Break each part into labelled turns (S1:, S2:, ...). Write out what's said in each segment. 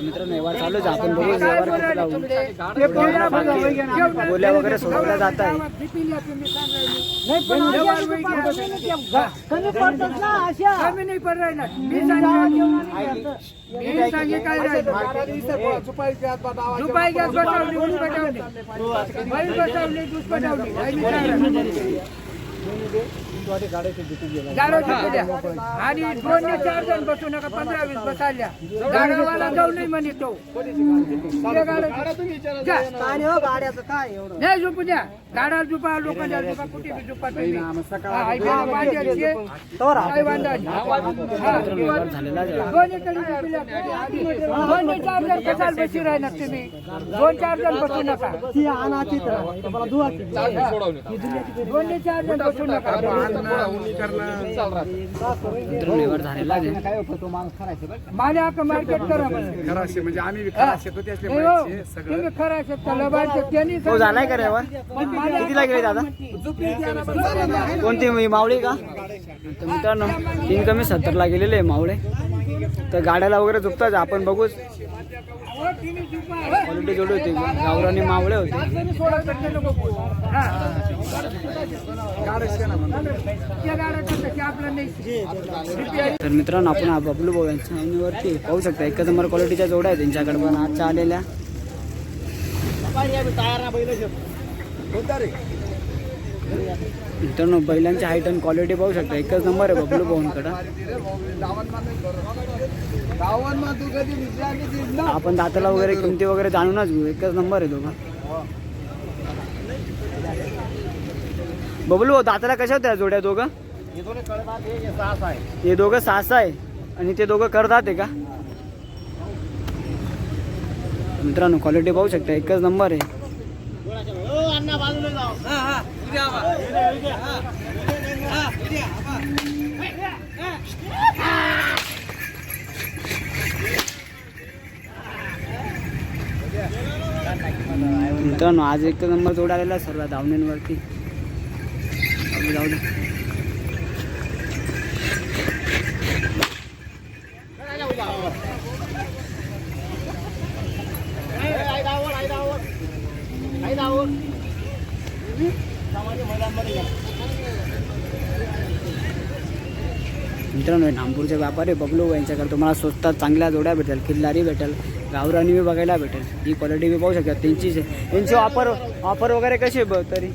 S1: तर मित्रांनो व्यवहार चालूच. आपण बघू व्यवहार लावून. बोल्या वगैरे सोडवल्या जात आहे.
S2: कमी नाही पड राहिला. मी सांगितलं. मी सांगे काय राहिलं रुपये गॅस बसवली ऊस बसवली बैल बसवली दूध बसवली आणि दोन ने चार जण बसू नका पंधरा वीस बसायला. गाड्यावाला जाऊ नाही म्हणे तो. जा. नाही झोपू द्या. गाड्या झोपा लोकांच्या झोपा कुठे बी झोपा. हा, ते. हा. दोन चार जण कशाला बशी राहणार तुम्ही. दोन चार जण बसू नका. दोन ने चार जण बसू नका.
S1: मित्रांनो व्यवहार झालेला.
S2: माझ्या हक्क मार्केट करा म्हणे.
S3: खराशे म्हणजे आम्ही बी
S2: हा.
S3: खराशे तो
S2: हो.
S3: माहिती सगळं.
S2: त्यांनी
S1: हो झालाय का रे व्यवहार कितीला गेले दादा? कोणती मावळे का? तर मित्रांनो तीन कमी सत्तरला गेलेले आहे मावळे. तर गाड्याला वगैरे झुकताच आपण बघूच. क्वालिटी जोडी होती गावरानी मावळे होते. तर मित्रांनो आपण बबलू भाऊ यांच्या पाहू शकता एक नंबर क्वालिटीच्या जोड्या आहेत त्यांच्याकडे. पण आजच्या आलेल्या. मित्रांनो बैलांची हाईट आणि क्वालिटी पाहू शकता. एकच नंबर आहे बबलू भाऊंकडं. आपण दाताला वगैरे किमती वगैरे जाणूनच घेऊ. एकच नंबर आहे दोघं बबलू भाऊ दाताला कशा होत्या जोड्या दोघं? हे दोघं सहा आहे. आणि ते दोघं करतात आहे का? मित्रांनो क्वालिटी पाहू शकता. एकच नंबर आहे. मित्रांनो आज एक नंबर जोड आलेला सर्व धावण्यांवरती. जाऊ दे, जाऊ दे मित्रांनो नागपूरचे व्यापारी बबलू यांच्याकडे तुम्हाला स्वस्तात चांगल्या जोड्या भेटेल किल्लारी भेटेल गावरानी बी बघायला भेटेल. ही क्वालिटी बी पाहू शकता त्यांचीच आहे त्यांची ऑफर ऑफर वगैरे कशी आहे तरी?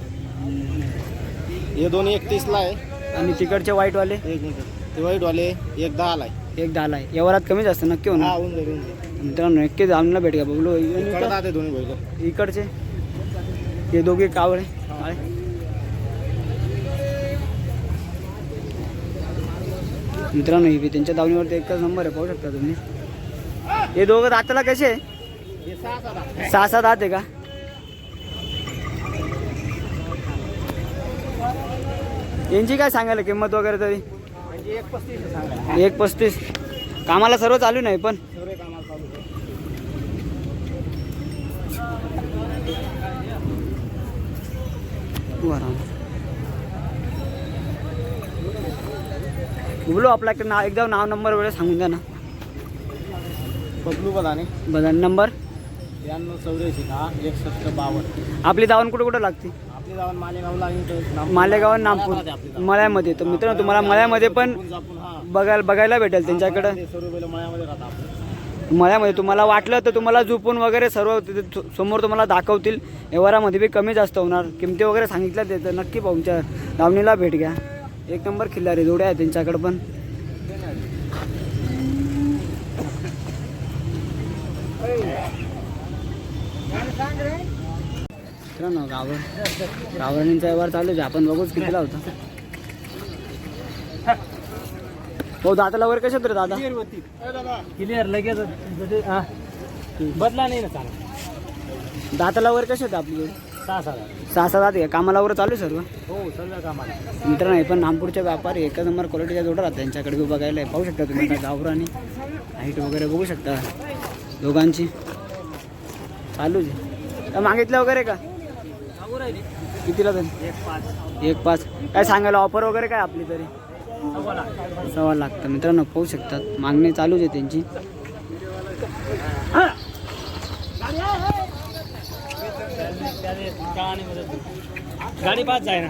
S4: हे दोन एकतीसला आहे.
S1: आणि तिकडचे व्हाईटवाले
S4: मिनिट. ते वाईटवाले एक दहाला आहे.
S1: एक दहाला आहे. व्यवहारात कमी जास्त नक्की
S4: हा
S1: होणार
S4: होऊन जाईल होऊन जाईल.
S1: मित्रांनो नक्की जाऊनला भेट घ्या बबलू इकडं-
S4: आहे दोन्ही बैल
S1: इकडचे? हे दोघे कावळे. काळे. मित्रांनो ही त्यांच्या दावणीवरती एकच नंबर आहे पाहू शकता तुम्ही. हे दोघं दाताला कसे आहे?
S4: सहा सहा
S1: सात दात आहे का? यांची काय सांगायला किंमत वगैरे तरी?
S4: एक पस्तीस.
S1: एक पस्तीस कामाला सर्व चालू नाही पण?
S4: सर्व कामाला चालू आहे.
S1: बोलो आपला नाव एकदा नाव नंबर वगैरे सांगून द्या ना.
S4: बबलू बदाने.
S1: बदल नंबर?
S4: त्र्याण्णव चौऱ्याऐंशी दहा एकसष्ट बावन्न.
S1: आपली दावण कुठं कुठं लागते?
S4: आपली नागपूर-
S1: मालेगाव आणि
S4: मळ्यामध्ये
S1: नागपूर. मळ्यामध्ये तर मित्रांनो तुम्हाला मळ्यामध्ये पण बघायला बघायला भेटेल त्यांच्याकडं.
S4: मळ्यामध्ये सर्व बैल मळ्यामध्ये राहतात आपलं.
S1: मळ्यामध्ये तुम्हाला वाटलं तर तुम्हाला झोपून वगैरे सर्व तिथे समोर तुम्हाला दाखवतील. व्यवहारामध्ये बी कमी जास्त होणार. किमती वगैरे सांगितल्या ते तर नक्की तुमच्या दावणीला भेट घ्या. एक नंबर खिल्लारी जोड्या आहे त्यांच्याकडं पण. मित्रांनो गावर गावरांचा व्यवहार चालू आहे आपण बघूच कितीला होता हो दाताला वगैरे कशात रे दादा?
S4: क्लिअर लगेच बदला नाही ना चांगला.
S1: दाताला वगैरे कसे होते आपली?
S4: सहा सहा
S1: सहा का? कामाला वगैरे चालू आहे सर्व?
S4: हो सर्व कामाला.
S1: मित्रांनो हे पण नागपूरचे व्यापारी एकच नंबर क्वालिटीच्या जोडा राहतात. त्यांच्याकडे बघायला. पाहू शकता तुम्ही आता गावरानी. हाईट वगैरे बघू शकता. दोघांची. चालूच आहे. मागितलं वगैरे का? कितीला तरी?
S4: एक पाच.
S1: एक पाच. काय सांगायला ऑफर वगैरे काय आपली तरी? सव्वा लाख. तर मित्रांनो पाहू शकतात. मागणी चालूच आहे त्यांची.
S5: गाडी पाच जाय ना.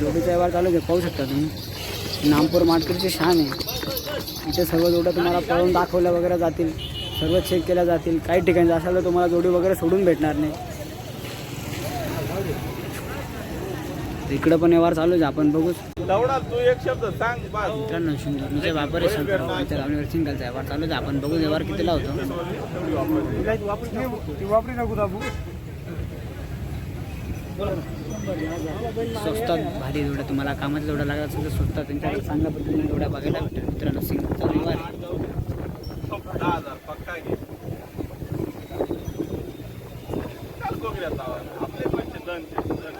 S1: जोडीचा व्यवहार चालू आहे पाहू शकता तुम्ही. नामपूर मार्केटचे शान आहे. इथे सर्व जोड्या तुम्हाला पळून दाखवल्या वगैरे जातील सर्व चेक केल्या जातील. काही ठिकाणी असाल तर तुम्हाला जोडी वगैरे सोडून भेटणार नाही. इकडं पण व्यवहार चालू आहे आपण बघूच
S6: तू एक शब्द सांग
S1: मित्रांनो शिंदे व्यापारी शंकरराव इथे रावणीवर सिंगलचा व्यवहार चालू आहे. आपण बघू व्यवहार कितीला होतो स्वस्तात भारी जोड्या तुम्हाला कामाच्या जोड्या लागत असेल तर स्वस्तात त्यांच्याकडे चांगल्या पद्धतीने जोड्या बघायला भेटेल. मित्रांनो सिंगलचा व्यवहार आहे.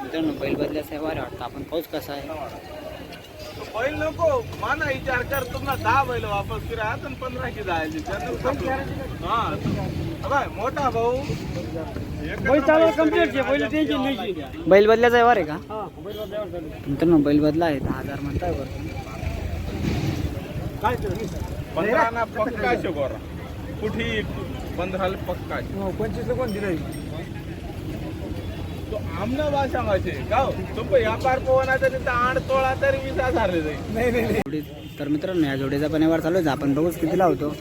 S1: मित्रांनो बैल बदल्याचा व्यवहार आहे वाटतं. आपण पाऊस कसा आहे.
S6: बैल नको. माना विचार कर तुम्हाला दहा बैल वापस करा आता पंधरा की जायची. हा. मोठा भाऊ.
S1: बैल बदल्याचा व्यवहार आहे का? मित्रांनो बैल बदला आहे. दहा हजार म्हणताय बरं.
S6: पंधरा ना पक्का गोरा कुठे पंधराला पक्का पंचवीस कोण दिलं आमना भाषा माझे गाव तुम व्यापार पोहना तरी आठ तोळा तरी वीस हजार जाईल
S1: जोडी तर मित्रांनो या जोडीचा पण व्यवहार चालू आहे. आपण बघूच कितीला होतो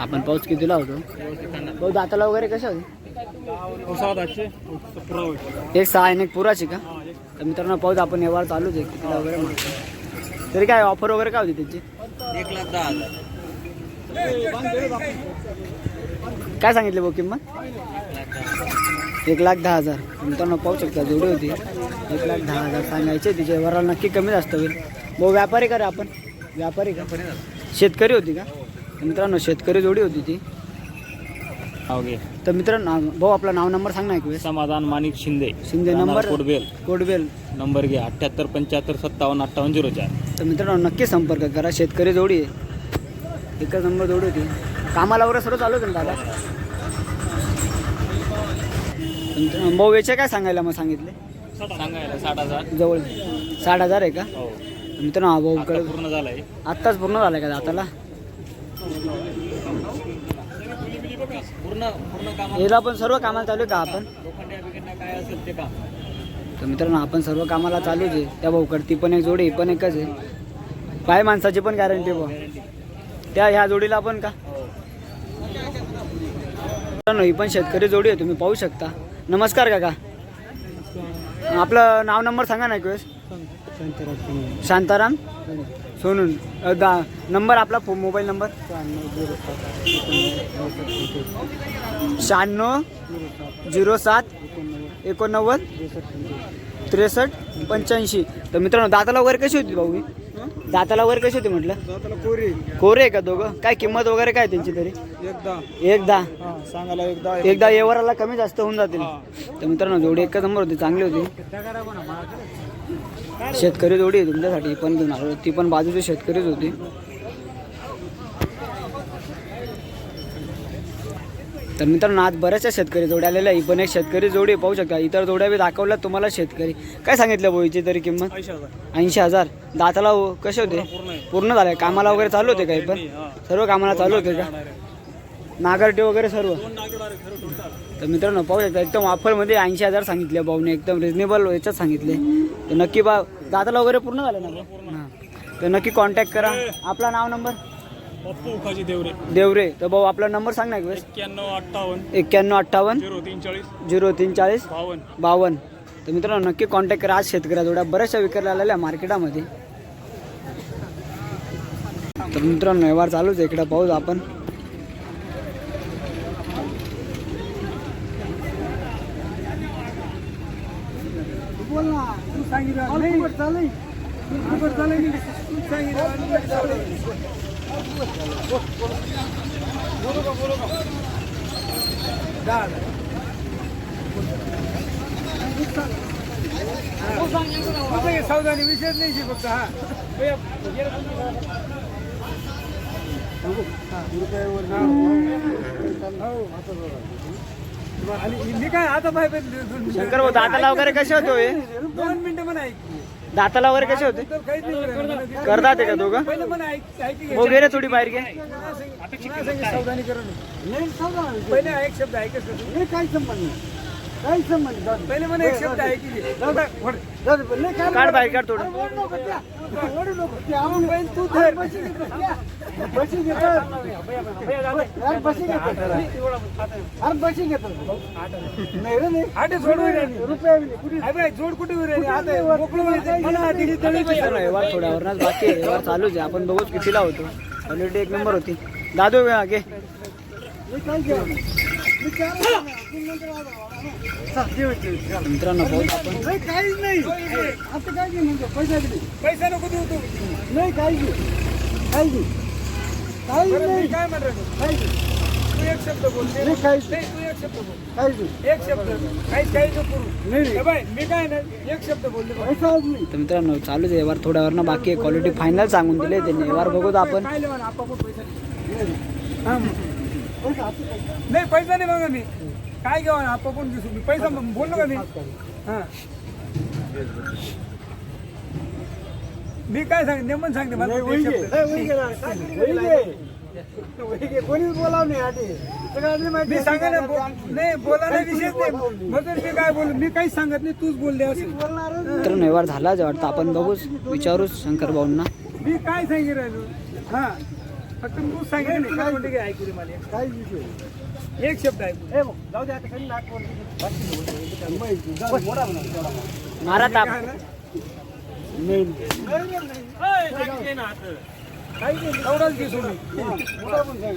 S1: आपण पाऊस कितीला होतो पाऊस दाताला वगैरे कसं होते एक सहा आणि एक पुराची का? तर मित्रांनो पाऊस आपण व्यवहार चालूच आहे कितीला वगैरे तरी काय ऑफर वगैरे काय होती त्याची?
S5: एक लाख दहा हजार
S1: काय सांगितले भाऊ किंमत? एक लाख दहा हजार. मित्रांनो पाहू शकता जोडी होती. एक लाख दहा हजार सांगायचे तिचे व्यवहाराला नक्की कमी जास्त होईल. भाऊ व्यापारी का रे आपण. व्यापारी का शेतकरी होती का? मित्रांनो शेतकरी जोडी होती ती.
S5: ओके
S1: तर मित्रांनो भाऊ आपला नाव नंबर सांग ना एक वेळेस
S5: समाधान माणिक शिंदे.
S1: शिंदे नंबर
S5: कोडबेल
S1: कोडबेल
S5: नंबर घे अठ्ठ्याहत्तर पंच्याहत्तर सत्तावन्न अठ्ठावन्न झिरो चार.
S1: तर मित्रांनो नक्की संपर्क करा. शेतकरी जोडी आहे. एकच नंबर जोडी होती. कामाला वगैरे सर्व चालू होतं ना दादा? भाऊ वेचे काय सांगायला मग सांगितले?
S5: सांगायला साठ हजार.
S1: जवळ. साठ हजार आहे का?
S5: हो.
S1: मित्रांनो हा भाऊ
S5: आता
S1: कडे
S5: पूर्ण झालाय.
S1: आत्ताच पूर्ण झालं का दाताला?
S5: पूर्ण पूर्ण काम
S1: याला पण सर्व कामाला चालू आहे का आपण?
S5: लोखंड्या बिखंड्या काय असेल ते काम
S1: तर मित्रांनो आपण सर्व कामाला चालूच आहे. त्या भाऊकडे ती पण एक जोडी पण एकच आहे. पाय माणसाची पण गॅरंटी भाऊ. त्या ह्या जोडीला आपण का? मित्रांनो ही पण शेतकरी जोडी आहे तुम्ही पाहू शकता. नमस्कार काका. आपलं नाव नंबर सांगा ना एक वेळेस. शांताराम सोनून दा नंबर आपला फो मोबाईल नंबर? शहाण्णव झिरो सात. एकोणनव्वद. त्रेसष्ट पंच्याऐंशी. तर मित्रांनो दाताला वगैरे कशी होती भाऊ? दाताला वगैरे कशी होती म्हटलं? कोरे. आहे का दोघं? काय किंमत वगैरे काय त्यांची तरी?
S6: एकदा.
S1: एकदा?
S6: सांगायला एकदा
S1: एकदा कमी जास्त होऊन जातील. तर मित्रांनो जोडी एकच नंबर होती चांगली होती. शेतकरी जोडी आहे तुमच्यासाठी पण घेऊन आलो ती पण बाजूची शेतकरीच होती. तर मित्रांनो आज बऱ्याचशा शेतकरी जोड्या आलेल्या आहे. ही पण एक शेतकरी जोडी पाहू शकता. इतर जोड्या बी दाखवल्या तुम्हाला शेतकरी. काय सांगितलं बोईची तरी किंमत? ऐंशी हजार. दाताला हो- कसे होते? पूर्ण झाले. कामाला वगैरे चालू होते काही पण? सर्व कामाला चालू होते का? नागरटे वगैरे सर्व? तर मित्रांनो पाहू शकता एकदम ऑफरमध्ये ऐंशी हजार सांगितले भाऊने एकदम रिजनेबल याच्यात सांगितले. तर नक्की बा दाताला वगैरे पूर्ण झालं ना? हां तर नक्की कॉन्टॅक्ट करा. आपला नाव नंबर
S5: उखाजी देवरे.
S1: देवरे. तर भाऊ आपला नंबर सांग ना एक वेळेस.
S5: एक्क्याण्णव अठ्ठावन्न.
S1: एक्क्याण्णव अठ्ठावन्न.
S5: झिरो तीन चाळीस
S1: झिरो तीन चाळीस
S5: बावन्न.
S1: बावन्न. तर मित्रांनो नक्की कॉन्टॅक्ट करा आज शेतकऱ्या जोड्या. बऱ्याचशा विकायला आलेल्या मार्केटामध्ये. तर मित्रांनो व्यवहार चालूच आहे. इकडे पाहू आपण.
S7: तू सांगितलं. नाही चालली तू चालली तू सांगितलं सौदानी विषय नाही फक्त हा रुपयावर मी काय आता
S1: शंकर भाऊ दाताला वगैरे कसे होते हो हे?
S7: दोन मिनिटं पण ऐक.
S1: दाताला वगैरे कसे होते?
S7: तर काहीच नाही करायला.
S1: करतात. ते का दोघं?
S7: पहिलं पण ऐक
S1: हो थोडी बाहेर घे.
S7: पुन्हा सांग- पुन्हा सांग सावधानी करून पहिले हा एक शब्द ऐकच का काही संबंध नाही. काही संबंध पहिले मला एक शब्द ऐकी घे.
S1: काढ बाहेर काढ थोडं.
S7: तू धर आटे जोड जोड कुठे मोकळं मला आधी
S1: मित्रांनो, व्यवहार थोड्यावरच बाकी व्यवहार चालूच आहे. आपण बघूच कितीला होतो. क्वालिटी एक नंबर होती. दादू घे मित्रांनो बहुत आपण.
S7: काहीच नाही. आता काय नाही म्हणजे? पैसा दिले पैसा नको देऊ तू. नाही काही काही काही नाही. काय म्हणतो तू एक शब्द बोल. नाही काहीच नाही तू एक शब्द बोल. काहीच एक शब्द. काही काही नको नाही बाय मी काय नाही. एक शब्द बोलले पैसा नाही.
S1: तर मित्रांनो चालूच आहे. व्यवहार थोड्यावरनं बाकी आहे. क्वालिटी फायनल सांगून दिले. त्यांनी व्यवहार बघूत आपण.
S7: काय पैसा नाही पैसा नाही. बघा मी. काय घेऊ आपण घेऊ मी पैसा बोललो का मी? हा. मी काय सांग नेमन सांगते मला.
S4: कोणीच बोलाव नाही आधी.
S7: मी सांगा ना नाही बोलायला विषयच नाही. म्हणून मी काय बोल? मी काहीच सांगत नाही तूच बोलले असेल
S1: मित्रांनो व्यवहार झालाच वाटतं. आपण बघूच विचारूच शंकर भाऊंना.
S7: मी काय सांगितलं राहिलो? हा. फक्त तूच सांगितलं नाही. काय म्हणते काय ऐकू मला. एक.
S4: काही विषय?
S7: एक शब्द ऐकू
S4: जाऊ दे आता काही नागपूर
S1: मारा ताप.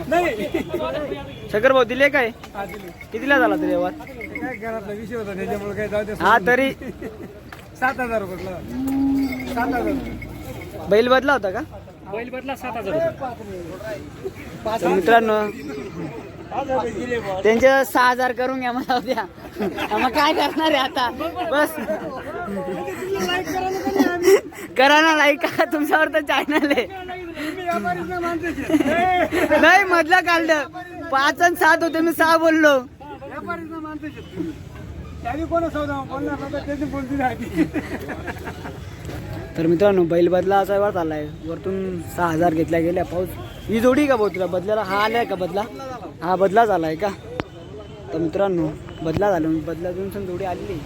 S7: नाही.
S1: शंकर भाऊ दिले काय?
S7: दिली.
S1: कितीला झाला तरी व्यवहार?
S7: ते काय घरातला विषय होता त्याच्यामुळे काय जाऊ दे.
S1: हा तरी.
S7: सात हजार रुपयाला सात हजार
S1: बैल बदला होता का?
S7: बैल बदला सात हजार
S1: तर मित्रांनो त्यांचे सहा हजार करून घ्या मला उद्या मग काय करणार आहे आता? बस. करा ना लाईक का तुमच्यावर तर चॅनल आहे. नाही मधलं काढलं. पाच आणि सात होते मी सहा बोललो. तर मित्रांनो बैल बदला असा व्यवहार चाललाय. वरतून सहा हजार घेतल्या गेल्या. पाऊस ही जोडी का भाऊ तुला? बदलाला हा आलाय का बदला? हा बदला झालाय का? तर मित्रांनो बदला झाला. बदला जोडी आलेली